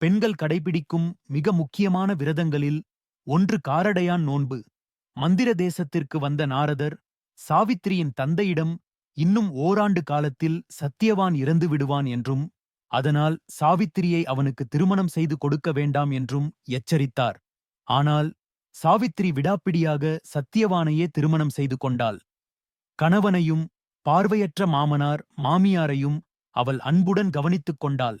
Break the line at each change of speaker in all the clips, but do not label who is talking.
பெண்கள் கடைபிடிக்கும் மிக முக்கியமான விரதங்களில் ஒன்று காரடையான் நோன்பு. மந்திர தேசத்திற்கு வந்த நாரதர் சாவித்திரியின் தந்தையிடம் இன்னும் ஓராண்டு காலத்தில் சத்தியவான் இறந்து விடுவான் என்றும் அதனால் சாவித்திரியை அவனுக்கு திருமணம் செய்து கொடுக்க வேண்டாம் என்றும் எச்சரித்தார். ஆனால் சாவித்திரி விடாப்பிடியாக சத்தியவானையே திருமணம் செய்து கொண்டாள். கணவனையும் பார்வையற்ற மாமனார் மாமியாரையும் அவள் அன்புடன் கவனித்துக் கொண்டாள்.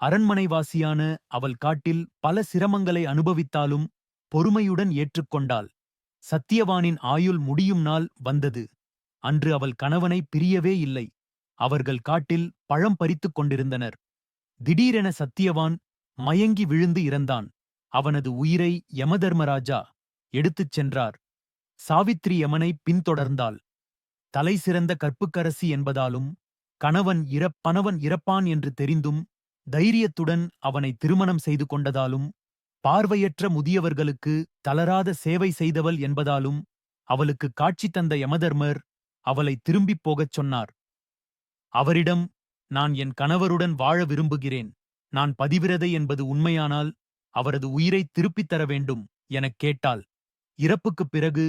அரண்மனைவாசியான அவள் காட்டில் பல சிரமங்களை அனுபவித்தாலும் பொறுமையுடன் ஏற்றுக்கொண்டாள். சத்தியவானின் ஆயுள் முடியும் நாள் வந்தது. அன்று அவள் கணவனை பிரியவே இல்லை. அவர்கள் காட்டில் பழம் பறித்துக் கொண்டிருந்தனர். திடீரென சத்தியவான் மயங்கி விழுந்து இறந்தான். அவனது உயிரை யமதர்மராஜா எடுத்துச் சென்றார். சாவித்ரி யமனை பின்தொடர்ந்தாள். தலை சிறந்த கற்புக்கரசி என்பதாலும் கணவன் இறப்பனவன் இறப்பான் என்று தெரிந்தும் தைரியத்துடன் அவனை திருமணம் செய்து கொண்டதாலும் பார்வையற்ற முதியவர்களுக்கு தளராத சேவை செய்தவள் என்பதாலும் அவளுக்கு காட்சி தந்த யமதர்மர் அவளை திரும்பிப் போகச் சொன்னார். அவரிடம் நான் என் கணவருடன் வாழ விரும்புகிறேன். நான் பதிவிரதை என்பது உண்மையானால் அவரது உயிரை திருப்பித் தர வேண்டும் எனக் கேட்டாள். இறப்புக்குப் பிறகு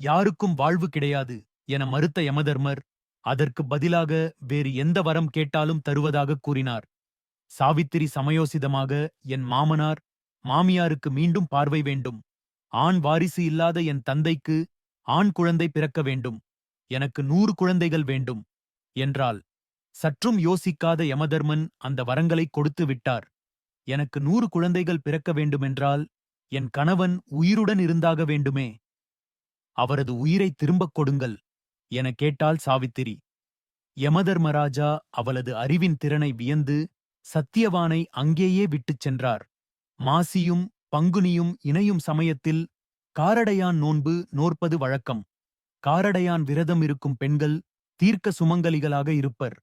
யாருக்கும் வாழ்வு கிடையாது என மறுத்த யமதர்மர் அதற்கு பதிலாக வேறு எந்த வரம் கேட்டாலும் தருவதாகக் கூறினார். சாவித்திரி சமயோசிதமாக என் மாமனார் மாமியாருக்கு மீண்டும் பார்வை வேண்டும். ஆண் வாரிசு இல்லாத என் தந்தைக்கு ஆண் குழந்தை பிறக்க வேண்டும். எனக்கு நூறு குழந்தைகள் வேண்டும். என்றாள். சற்றும் யோசிக்காத யமதர்மன் அந்த வரங்களை கொடுத்து விட்டார். எனக்கு நூறு குழந்தைகள் பிறக்க வேண்டுமென்றால் என் கணவன் உயிருடன் இருந்தாக வேண்டுமே. அவரது உயிரை திரும்பக் கொடுங்கள் என கேட்டாள் சாவித்திரி. யமதர்மராஜா அவளது அறிவின் திறனை வியந்து சத்தியவானை அங்கேயே விட்டுச் சென்றார். மாசியும் பங்குனியும் இணையும் சமயத்தில் காரடையான் நோன்பு நோற்பது வழக்கம். காரடையான் விரதம் இருக்கும் பெண்கள் தீர்க்க சுமங்கலிகளாக இருப்பர்.